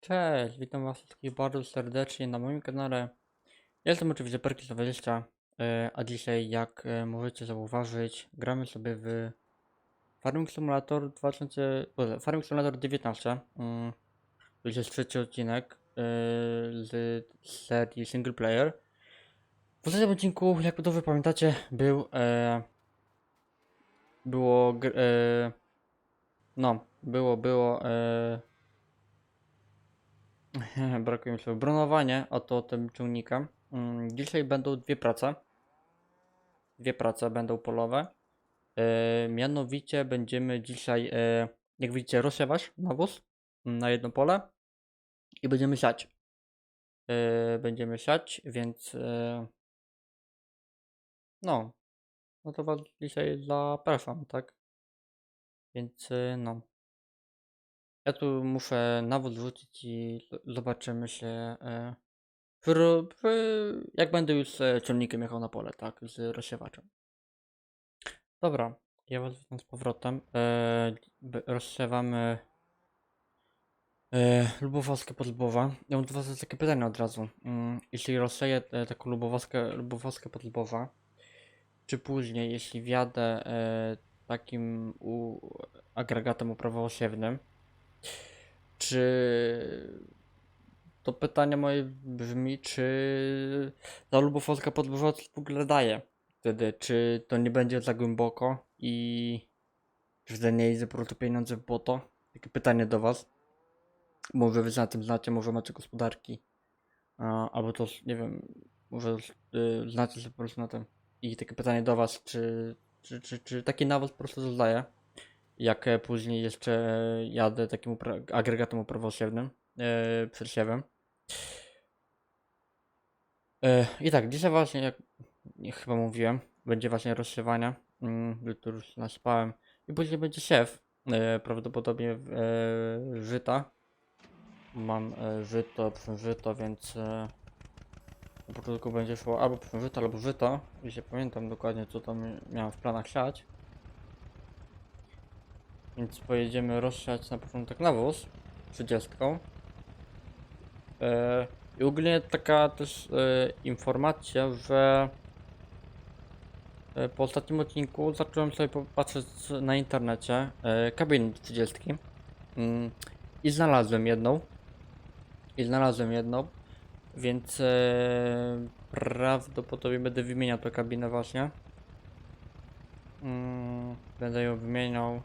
Cześć, witam was wszystkich bardzo serdecznie na moim kanale. Jestem oczywiście Perkis20, e, a dzisiaj jak e, możecie zauważyć, gramy sobie w Farming Simulator 2000, Boże, Farming Simulator 19. mm, To jest trzeci odcinek e, z serii single player. W poprzednim odcinku, jak dobrze pamiętacie, był było no, było, było Brakuje mi słowa. Bronowanie, oto tym ciągnikiem. Mm, Dzisiaj będą dwie prace. Dwie prace będą polowe. E, mianowicie będziemy dzisiaj, e, jak widzicie, rozsiewać nawóz mm, na jedno pole i będziemy siać. E, będziemy siać, więc no, no to was dzisiaj zapraszam, tak? Więc no. Ja tu muszę nawóz wrzucić i z- zobaczymy się. E, jak będę już e, ciągnikiem jechał na pole, tak, z rozsiewaczem. Dobra, ja was witam z powrotem. E, rozsiewamy lubowaskę pod Lubowa. Ja mam do was takie pytanie od razu. Mm, jeśli rozsieję taką lubowaskę, lubowaskę pod Lubowa, czy później, jeśli wjadę takim u, agregatem uprawowosiewnym, czy to pytanie moje brzmi, czy ta lubofalska podłoża w ogóle daje wtedy, czy to nie będzie za głęboko i czy wtedy nie idzie po prostu pieniądze w błoto? Takie pytanie do was. Może wy na tym znacie, może macie gospodarki, a, albo to, nie wiem, może y, znacie się po prostu na tym. I takie pytanie do was, czy, czy, czy, czy taki nawóz po prostu zostaje? Jak e, później jeszcze jadę takim upra- agregatem uprawosiewnym, e, przesiewem. E, I tak, dzisiaj właśnie, jak chyba mówiłem, będzie właśnie rozsiewanie, mm, który już naspałem. I później będzie siew, e, prawdopodobnie e, żyta. Mam e, żyto, przężyto, więc e, na początku będzie szło albo przężyto, albo żyto. Jeśli pamiętam dokładnie, co tam miałem w planach siać. Więc pojedziemy rozsiać na początek nawóz 30. E, I ogólnie taka też e, informacja, że e, po ostatnim odcinku zacząłem sobie popatrzeć na internecie kabiny 30 mm, i znalazłem jedną. I znalazłem jedną, więc prawdopodobnie będę wymieniał tę kabinę właśnie. Mm, będę ją wymieniał.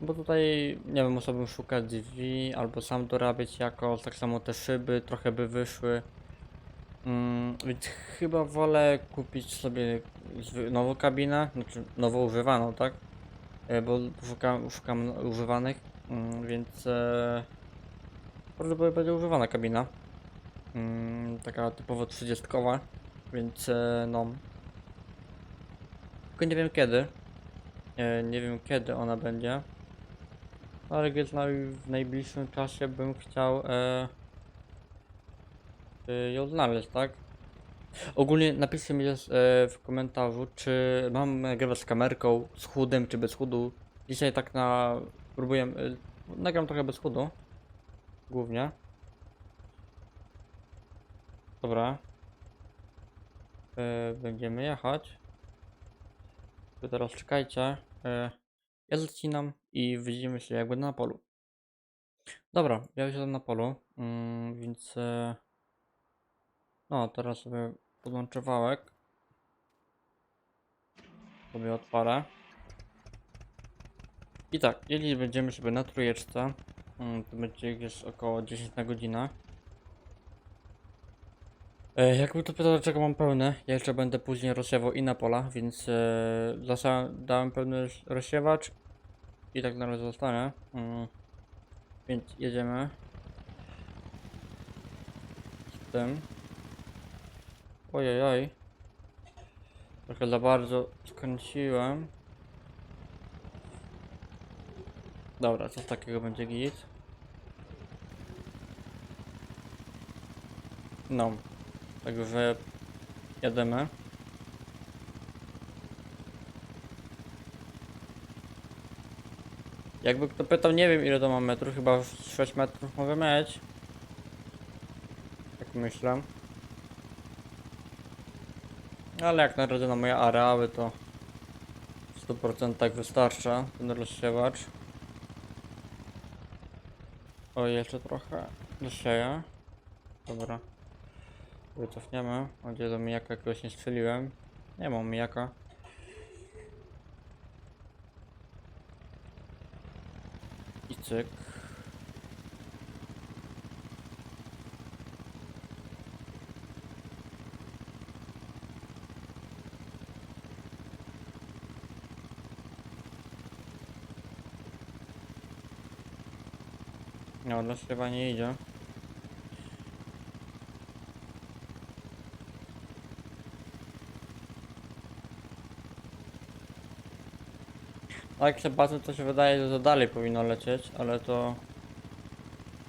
Bo tutaj, nie wiem, musiałbym szukać drzwi, albo sam dorabiać jakoś, tak samo te szyby trochę by wyszły. Mm, więc chyba wolę kupić sobie nową kabinę, znaczy nowo używaną, tak? E, bo szukam, szukam używanych, mm, więc e, prawdopodobnie będzie używana kabina. Mm, taka typowo 30, więc e, no. Tylko nie wiem kiedy. E, nie wiem kiedy ona będzie. Więc na, w najbliższym czasie bym chciał e, e, ją znaleźć, tak? Ogólnie napiszcie mi e, w komentarzu, czy mam nagrywać z kamerką, z chudem, czy bez chudu. Dzisiaj tak na... próbuję... E, nagram trochę bez chudu. Głównie. Dobra. E, będziemy jechać. Wy teraz czekajcie. E, ja zacinam i widzimy się jak będę na polu. Dobra, ja jestem na polu, mm, więc e, no teraz sobie podłączę wałek. Sobie odparę. I tak, jeżeli będziemy sobie na trójeczce, mm, to będzie gdzieś około 10 na godzinę. E, jakby to pytał, dlaczego mam pełne, ja jeszcze będę później rozsiewał i na pola, więc e, dałem pełny roz- rozsiewacz i tak na zostanie. Mm. Więc jedziemy z tym. Ojej, oj. Trochę za bardzo skręciłem. Dobra, coś takiego będzie git. No, także jademy. Jakby kto pytał, nie wiem ile to ma metrów, chyba 6 metrów może mieć. tak myślę. Ale jak na razie na moje areały to w 100% wystarcza ten rozsiewacz. O, jeszcze trochę dosieję. Dobra. Wycofniemy. Nadzieję, że mijaka jakiegoś nie strzeliłem. Nie mam mijaka. I cyk. No, dla chyba nie idzie. A jak się patrzę, to się wydaje, że to dalej powinno lecieć, ale to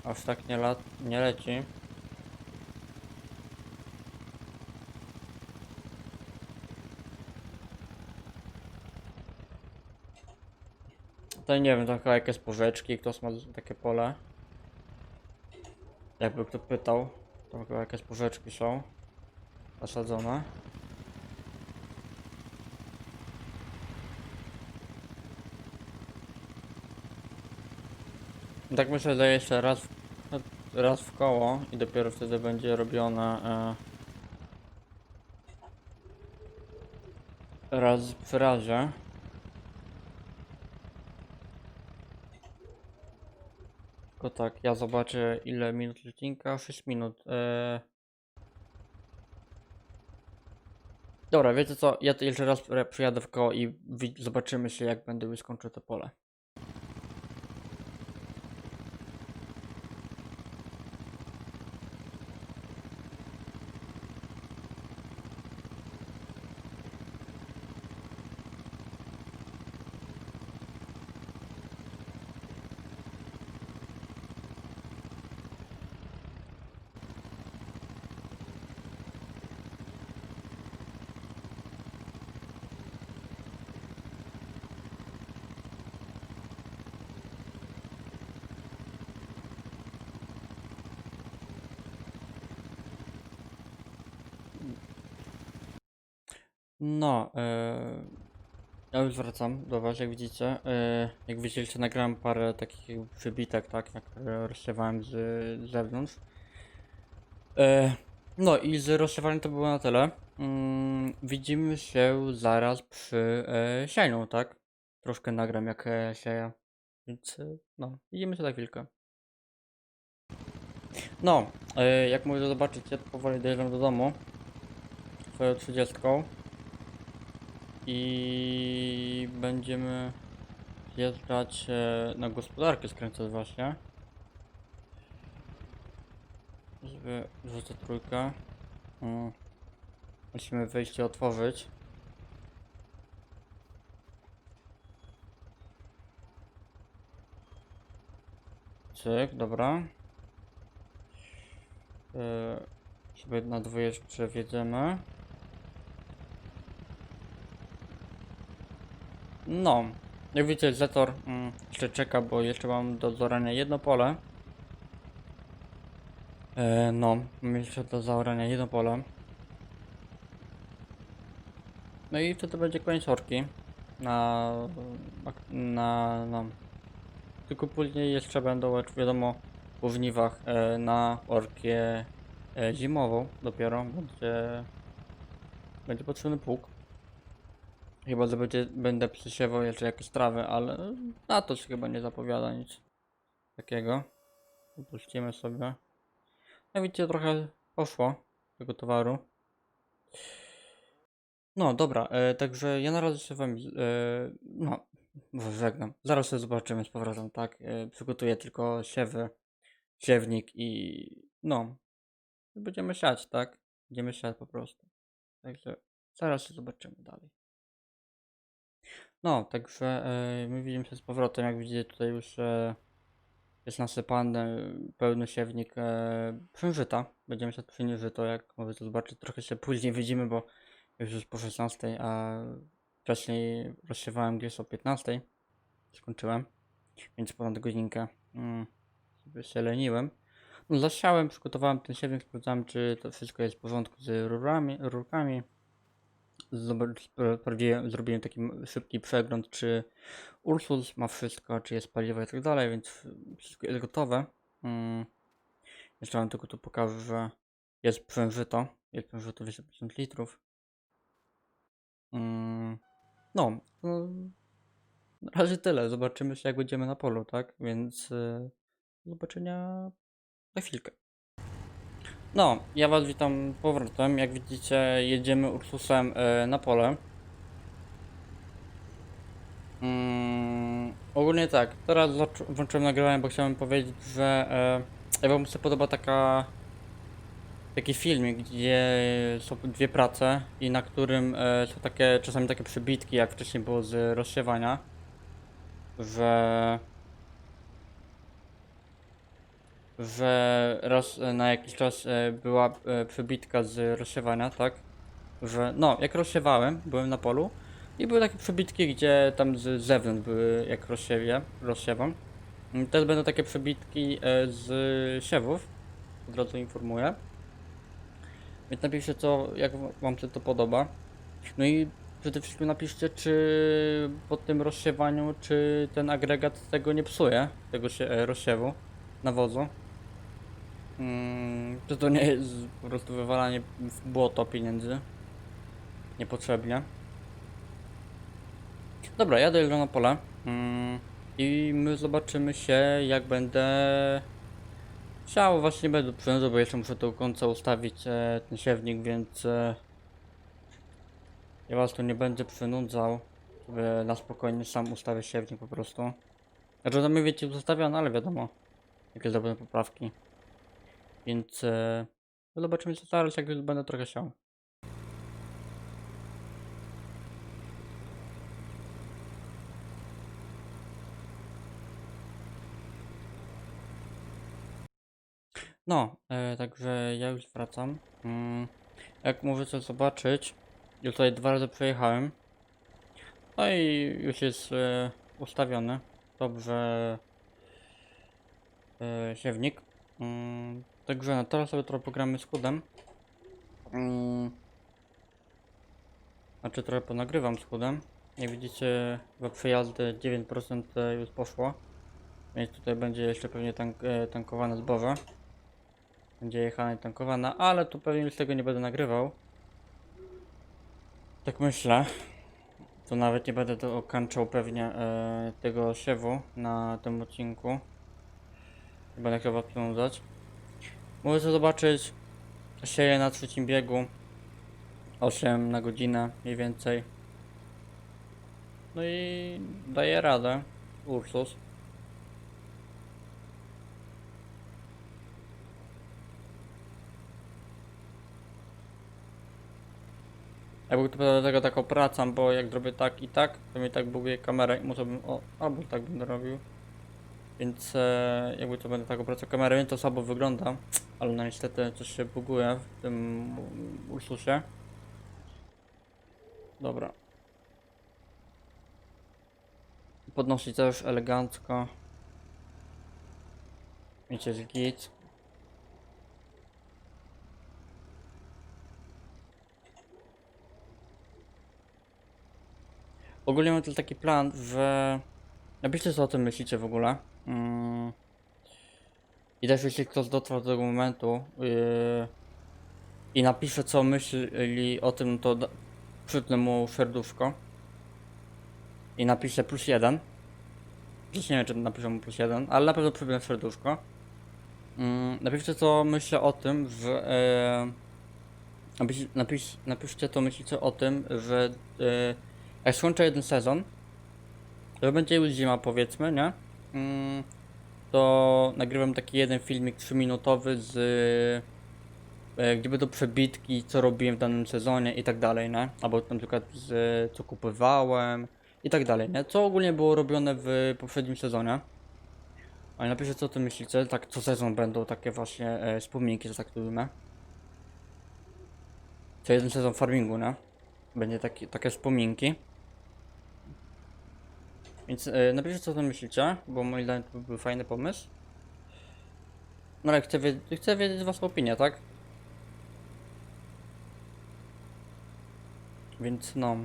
aż tak nie, lat, nie leci. Tutaj nie wiem, to chyba jakieś porzeczki, ktoś ma takie pole. Jakby kto pytał, to chyba jakieś porzeczki są zasadzone. Tak myślę, że jeszcze raz, raz w koło i dopiero wtedy będzie robione e, raz w razie. Tylko tak, ja zobaczę ile minut odcinka. 6 minut. E... Dobra, wiecie co? Ja to jeszcze raz przyjadę w koło i zobaczymy się jak będę skończył to pole. No, e... ja już wracam do was, jak widzicie. E... Jak widzieliście, nagrałem parę takich przybitek, tak, jak rozsiewałem z, z zewnątrz. E... No i z rozsiewaniem to było na tyle. Mm, widzimy się zaraz przy sianiu, tak? Troszkę nagram jak sieję. Więc e, no, widzimy się za chwilkę. No, e, jak możecie zobaczyć, ja powoli dojeżdżam do domu. Swoją 30. I będziemy zjeżdżać e, na gospodarkę skręcać właśnie. Żeby rzucę trójkę. Mm. Musimy wejście otworzyć. Cyk, dobra. E, sobie na dwóje jeszcze wjedziemy. No, jak widzicie, Zetor mm, jeszcze czeka, bo jeszcze mam do zorania jedno pole. E, no, mam jeszcze do zaorania jedno pole. No i wtedy będzie koniec orki. Na, na, no. Tylko później jeszcze będą, jak wiadomo, po żniwach e, na orkię e, zimową dopiero będzie, będzie potrzebny pług. Chyba, że będzie, będę przysiewał jeszcze jakieś trawy, ale na to się chyba nie zapowiada nic takiego. Upuścimy sobie. No widzicie, trochę poszło tego towaru. No dobra, e, także ja na razie się wam, e, no, żegnam. Zaraz się zobaczymy z powrotem, tak? E, przygotuję tylko siewy, siewnik i no, będziemy siać, tak? Będziemy siać po prostu. Także zaraz się zobaczymy dalej. No, także e, my widzimy się z powrotem. Jak widzicie, tutaj już e, jest nasypany pełny siewnik przężyta. Będziemy się przynieść żyto, jak możecie zobaczyć. Trochę się później widzimy, bo już jest po 16, a wcześniej rozsiewałem gdzieś o 15. Skończyłem, więc ponad godzinkę mm, sobie się leniłem. No, Zasiałem, przygotowałem ten siewnik, sprawdzałem, czy to wszystko jest w porządku z rurami, rurkami. Zrobiłem taki szybki przegląd, czy Ursus ma wszystko, czy jest paliwo i tak dalej, więc wszystko jest gotowe. Mm. Jeszcze wam tylko tu pokażę, że jest przężyto. Jest przężyto 250 litrów. Mm. No, no, na razie tyle. Zobaczymy się, jak będziemy na polu, tak? Więc y, do zobaczenia za chwilkę. No, ja was witam powrotem. Jak widzicie, jedziemy Ursusem e, na pole. Mm, ogólnie tak, teraz włączyłem nagrywanie, bo chciałem powiedzieć, że e, ja wam się podoba taka taki filmik, gdzie są dwie prace i na którym e, są takie czasami takie przebitki, jak wcześniej było z rozsiewania, że że na jakiś czas e, była e, przebitka z rozsiewania, tak? Że no, jak rozsiewałem, byłem na polu i były takie przebitki, gdzie tam z zewnątrz były jak rozsiewie, rozsiewam. Teraz będą takie przebitki e, z siewów, od razu informuję. Więc napiszcie co, jak wa- wam się to podoba. No i przede wszystkim napiszcie, czy po tym rozsiewaniu, czy ten agregat tego nie psuje, tego się, rozsiewu, nawozu. Mm, to nie jest po prostu wywalanie w błoto pieniędzy? Niepotrzebnie. Dobra, jadę już na pole. Mm, I my zobaczymy się, jak będę chciał. Właśnie będę przędzał, bo jeszcze muszę do końca ustawić e, ten siewnik, więc e, ja was tu nie będę przynudzał. Na spokojnie sam ustawię siewnik po prostu. Znaczy, to my wiecie, zostawione, ale wiadomo, jakie zrobione poprawki. Więc e, zobaczymy co zaraz, jak już będę trochę siał. No, e, także ja już wracam. Mm, jak możecie zobaczyć, już tutaj dwa razy przejechałem. No i już jest e, ustawiony. Dobrze. E, siewnik. Mm, także teraz sobie trochę pogramy z kudem. Mm, znaczy trochę ponagrywam z kudem. Jak widzicie, chyba przejazdy 9% już poszło. Więc tutaj będzie jeszcze pewnie tank, e, tankowane zboże. Będzie jechana i tankowana, ale tu pewnie już tego nie będę nagrywał. Tak myślę. To nawet nie będę to okańczał pewnie e, tego siewu na tym odcinku. Będę chyba przynudzać. Możecie zobaczyć sieję na trzecim biegu 8 na godzinę mniej więcej. No i daje radę Ursus. Ja bym do tego tak opracam, bo jak zrobię tak i tak, to mi tak buguje kamerę i muszę bym, o, albo tak będę robił. Więc e, jakby to będę tak opracał kamerę, to słabo wygląda, ale no niestety coś się buguje w tym Ursusie. Dobra. Podnosi też elegancko. Wiecie, jest git. Ogólnie mam taki plan, że... Napiszcie co o tym myślicie w ogóle. Mm. I też jeśli ktoś dotrwał do tego momentu yy... i napisze co myśli o tym, to da... przypnę mu serduszko. I napiszę plus jeden. Przecież nie wiem, czy napiszę mu plus jeden, ale na pewno przypnę serduszko. Mm, napiszcie co myślę o tym, że... Yy... Napisz, napisz, napiszcie co myślicie o tym, że... Yy... Jak skończę jeden sezon, to będzie już zima powiedzmy, nie? Mm, to nagrywam taki jeden filmik 3-minutowy z e, gdzie będą przebitki, co robiłem w danym sezonie i tak dalej, nie? Albo na przykład z, co kupowałem i tak dalej, nie? Co ogólnie było robione w poprzednim sezonie. Ale napiszcie co o tym myślicie, tak co sezon będą takie właśnie e, że tak to ujmę. Co jeden sezon farmingu, nie? Będzie taki, takie wspominki. Więc e, napiszcie co o myślicie, bo moim zdaniem to był fajny pomysł. No ale chcę, wiedzieć, chcę wiedzieć waszą opinię, tak? Więc no.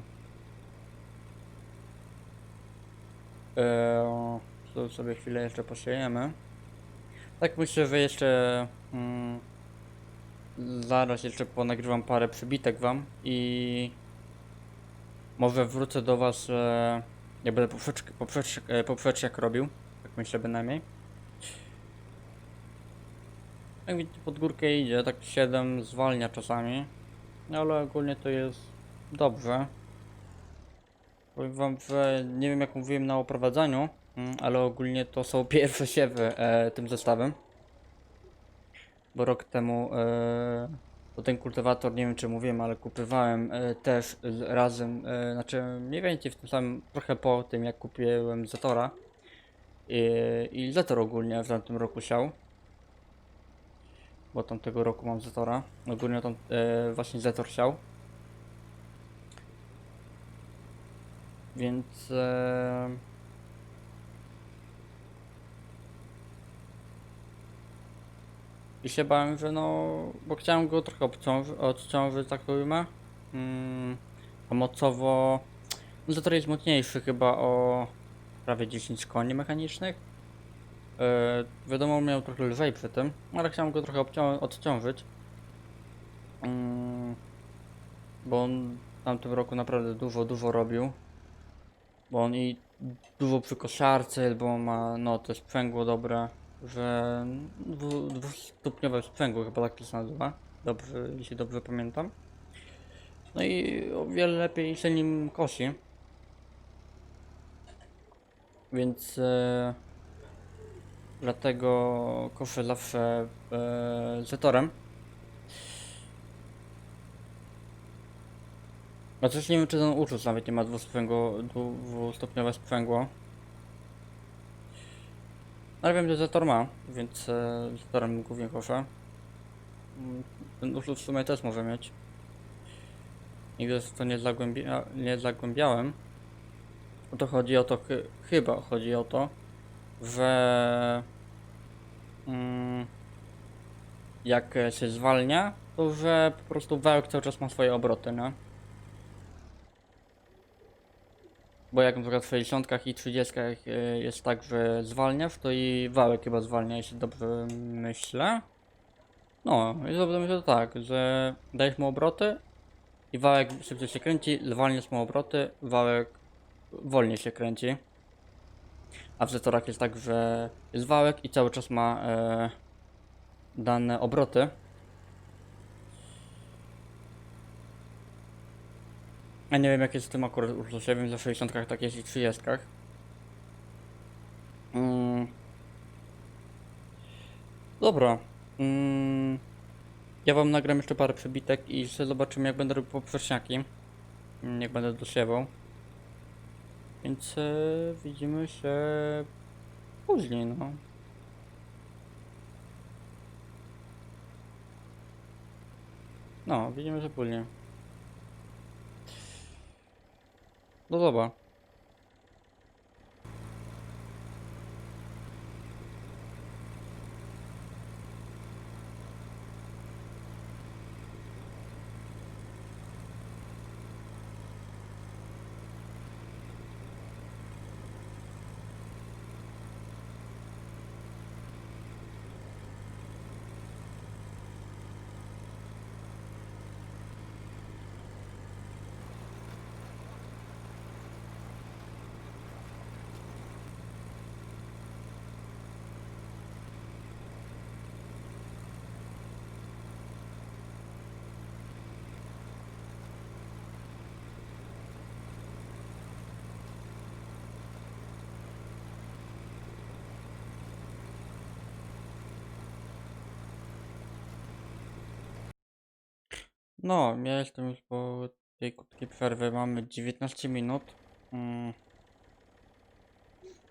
Eee, tu sobie chwilę jeszcze posiejemy. Tak myślę, że jeszcze mm, zaraz jeszcze ponagrywam parę przybitek wam i może wrócę do was, e, ja będę poprzeczk, poprzeczk, e, poprzeczek robił, tak myślę bynajmniej. Jak widzicie pod górkę idzie, tak 7 zwalnia czasami, no ale ogólnie to jest dobrze. Powiem wam, że nie wiem jak mówiłem na oprowadzaniu, mm, ale ogólnie to są pierwsze siewy e, tym zestawem. Bo rok temu e, to ten kultywator, nie wiem czy mówiłem, ale kupywałem e, też razem, e, znaczy mniej więcej w tym samym, trochę po tym jak kupiłem Zetora. I, i Zetor ogólnie w tamtym roku siał. Bo tamtego roku mam Zetora. Ogólnie tam e, właśnie Zetor siał. Więc e, i się bałem, że no, bo chciałem go trochę odciążyć, tak powiemy. Mm, a mocowo, no Zetor jest mocniejszy chyba o prawie 10 koni mechanicznych. E, wiadomo, miał trochę lżej przy tym, ale chciałem go trochę odciążyć. Mm, bo on w tamtym roku naprawdę dużo, dużo robił. Bo on i dużo przy kosiarce, bo ma no to sprzęgło dobre, że dwu, dwustopniowe sprzęgło chyba tak to się nazywa. Dobrze, jeśli dobrze pamiętam. No i o wiele lepiej się nim kosi. Więc e, dlatego koszę zawsze e, zetorem. A też nie wiem czy ten uczus nawet nie ma dwusprzęgło, dwustopniowe sprzęgło. Ale wiem, że Zetor ma, więc e, Zetorem głównie koszę. Ten uczus w sumie też może mieć. Nigdy w to nie, zagłębia, nie zagłębiałem. To chodzi o to, chy, chyba chodzi o to, że mm, jak się zwalnia, to że po prostu wałek cały czas ma swoje obroty, nie? Bo jak na przykład w 60 i 30 e, jest tak, że zwalniasz, to i wałek chyba zwalnia, jeśli dobrze myślę. No, i dobrze myślę tak, że dajesz mu obroty i wałek szybciej się kręci, zwalniasz mu obroty, wałek wolniej się kręci. A w zetorach jest tak, że jest wałek i cały czas ma e, dane obroty. A nie wiem jak jest z tym akurat uczucie, wiem, że w 60 tak jest i 30. Mm. Dobra. Mm. Ja wam nagram jeszcze parę przebitek i zobaczymy jak będę robił poprzeczniaki. Mm, Jak będę dosiewał. Więc e, widzimy się później, no. No, widzimy się później. No No, ja jestem już po tej krótkiej przerwy. Mamy 19 minut. Mm.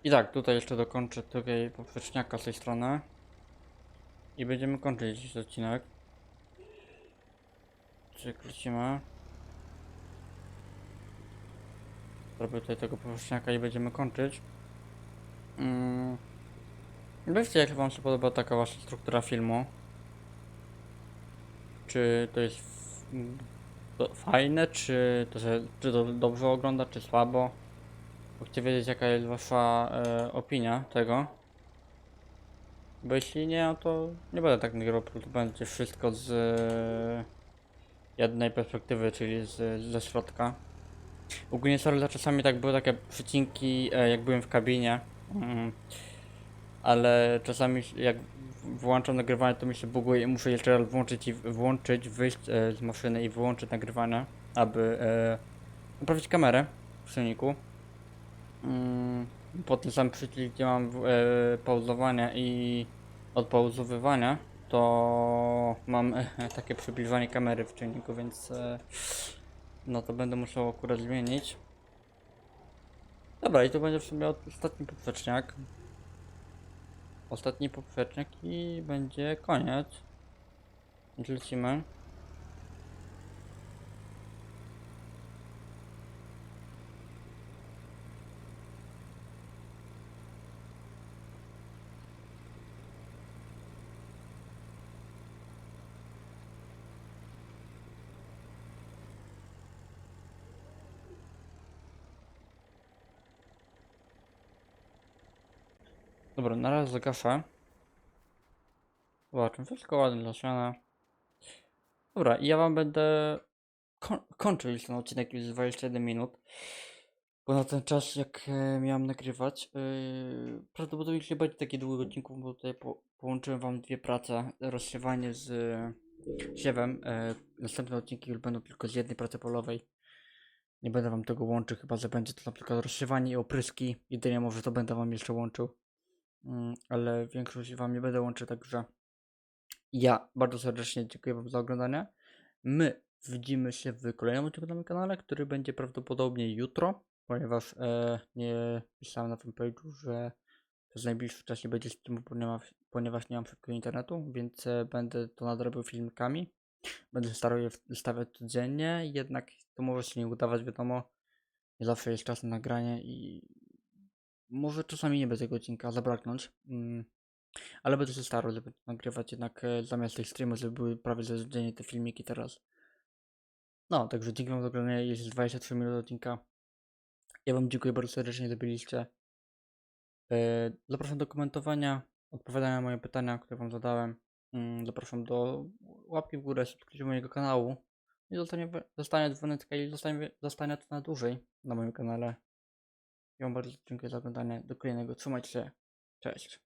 I tak, tutaj jeszcze dokończę tutaj poprzeczniaka z tej strony. I będziemy kończyć dziś odcinek. Przekrócimy. Zrobię tutaj tego poprzeczniaka i będziemy kończyć. Mm. Powiedzcie, jak wam się podoba taka wasza struktura filmu. Czy to jest to fajne, czy to, się, czy to dobrze ogląda, czy słabo? Bo chcę wiedzieć, jaka jest wasza e, opinia tego. Bo jeśli nie, no to nie będę tak nagrywał, prostu będzie wszystko z e, jednej perspektywy, czyli z, ze środka. Ogólnie sorry, że czasami tak były takie przecinki, e, jak byłem w kabinie. Mm. Ale czasami jak włączam nagrywanie, to mi się buguje i muszę jeszcze raz włączyć i włączyć, wyjść e, z maszyny i wyłączyć nagrywanie, aby e, naprawić kamerę w silniku. Mm, po tym samym przycisku, gdzie mam e, pauzowanie i odpauzowywanie, to mam e, takie przybliżanie kamery w czynniku, więc e, no to będę musiał akurat zmienić. Dobra, i to będzie w sumie ostatni poprzeczniak. Ostatni poprzeczniak i będzie koniec. Lecimy. Dobra, na razie zagaszę. Zobaczmy, wszystko ładnie zasiane. Dobra, i ja wam będę koń kończył już ten odcinek, już jest 21 minut. Bo na ten czas, jak e, miałem nagrywać, yy, prawdopodobnie nie będzie taki długi odcinków, bo tutaj po połączyłem wam dwie prace. Rozsiewanie z e, siewem. E, następne odcinki już będą tylko z jednej pracy polowej. Nie będę wam tego łączył, chyba że będzie to na przykład rozsiewanie i opryski. Jedynie może to będę wam jeszcze łączył. Mm, ale większość wam nie będę łączył, także ja bardzo serdecznie dziękuję wam za oglądanie. My widzimy się w kolejnym odcinku na moim kanale, który będzie prawdopodobnie jutro, ponieważ e, nie pisałem na tym page'u, że w najbliższym czasie będzie streamu, ponieważ, ponieważ nie mam szybkiego internetu, więc e, będę to nadrobił filmikami. Będę starał je wystawiać codziennie, jednak to może się nie udawać, wiadomo. Nie zawsze jest czas na nagranie i może czasami nie będzie tego odcinka zabraknąć. Mm. Ale będę się starał, żeby nagrywać jednak e, zamiast tych streamów, żeby były prawie codziennie te filmiki teraz. No, także dzięki wam za oglądanie, jest 23 minuty odcinka. Ja wam dziękuję bardzo serdecznie, że byliście. E, Zapraszam do komentowania, odpowiadania na moje pytania, które wam zadałem. Mm, Zapraszam do łapki w górę, subskrypcji mojego kanału. I zostanie, zostanie dzwoneczka i zostanie, zostanie to na dłużej na moim kanale. Ja bardzo dziękuję za oglądanie. Do kolejnego. Trzymajcie się. Cześć.